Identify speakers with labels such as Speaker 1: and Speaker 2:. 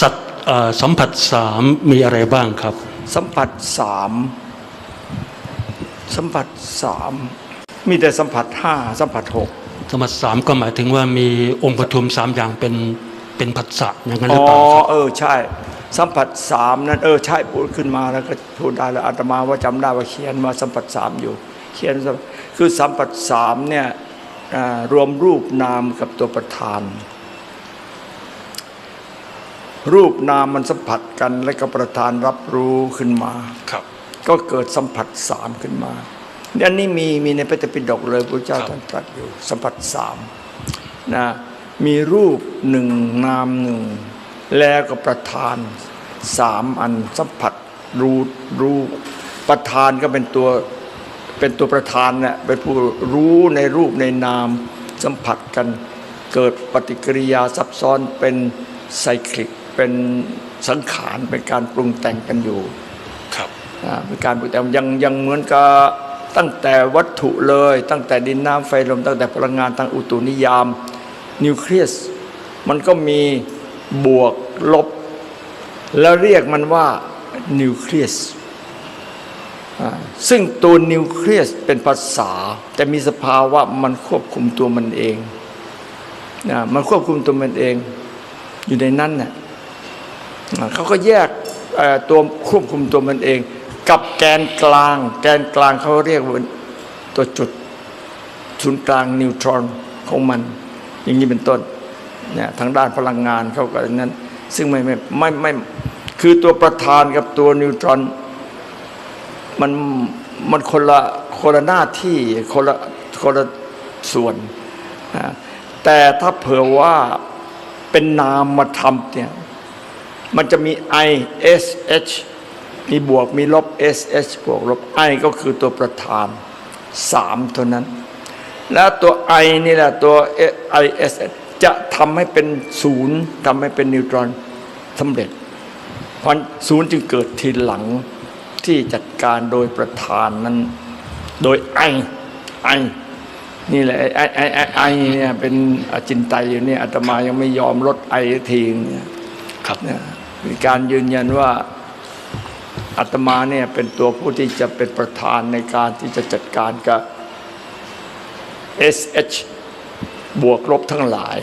Speaker 1: สัตว์เอ่อสัมผัสสามมีอะไรบ้างครับ
Speaker 2: สัมผัสสามสัมผัสสามมีแต่สัมผัสห้าสัมผัสหก
Speaker 1: สัมผัสสามก็หมายถึงว่ามีองค์ประชุมสามอย่างเป็นเป็นผัสสะอย่างนั้นห
Speaker 2: อ๋
Speaker 1: รืออเปล่าครับ
Speaker 2: เออใช่ สัมผัสสามนั้นเออใช่พูดขึ้นมาแล้วก็พูดได้แล้วอาตมาว่าจำได้ว่าเขียนมาสัมผัสสามอยู่ เขียนคือสัมผัสสามเนี่ยอ่ารวมรูปนามกับตัวประธาน รูปนามมันสัมผัสกันแล้วก็ประธานรับรู้ขึ้นมา
Speaker 1: ครับ
Speaker 2: ก็เกิดสัมผัสสามขึ้นมาอันนี้มีมีในพระเตปิฎกเลยพระเจ้า
Speaker 1: ครับ
Speaker 2: ท่านตรัสอยู่สัมผัสสามนะมีรูปหนึ่งนามหนึ่งแล้วก็ประธานสามอันสัมผัสรู้รู้ประธานก็เป็นตัวเป็นตัวประธานเนี่ยเป็นผู้รู้ในรูปในนามสัมผัสกัน เกิดปฏิกิริยาซับซ้อนเป็นไซคลิก เป็นสังขารเป็นการปรุงแต่งกันอยู่
Speaker 1: ครับ
Speaker 2: อ่าเป็นการปลูกแต่ยังยังเหมือนกับตั้งแต่วัตถุเลย ตั้งแต่ดินน้ำไฟลม ตั้งแต่พลังงานทางอุตุนิยาม นิวเคลียส มันก็มีบวกลบ แล้วเรียกมันว่านิวเคลียสอ่าซึ่งตัวนิวเคลียสเป็นภาษา แต่มีสภาวะมันควบคุมตัวมันเองนะมันควบคุมตัวมันเอง อยู่ในนั้นน่ะอ่า เขาก็แยกตัวควบคุมตัวมันเอง กับแกนกลาง แกนกลางเขาเรียกว่าตัวจุดศูนย์กลางนิวตรอนของมัน อย่างนี้เป็นต้นเนี่ยทางด้านพลังงานเขาก็อย่างนั้น ซึ่งไม่ไม่ไม่ไม่คือตัวประธานกับตัวนิวตรอนมันมันคนละคนละหน้าที่คนละคนละส่วนแต่ถ้าเผื่อว่าเป็นนามมาทำเนี่ย มันจะมี I S H มีบวกมีลบ S H บวกลบ I ก็คือตัวประธานสามตัวนั้น แล้วตัว I นี่แหละตัว I S H จะทำให้เป็นศูนย์ทำให้เป็นนิวตรอนสำเร็จเพราะศูนย์จึงเกิดทีหลังที่จัดการโดยประธานนั้น โดย I I นี่แหละไอไอไอไอเนี่ยเป็นอจินไตยอยู่เนี่ยอาตมายังไม่ยอมลดไอทีเนี่ย
Speaker 1: ครับ
Speaker 2: เนี่ย มีการยืนยันว่าอาตมาเนี่ยเป็นตัวผู้ที่จะเป็นประธานในการที่จะจัดการกับ SH บวกลบทั้งหลาย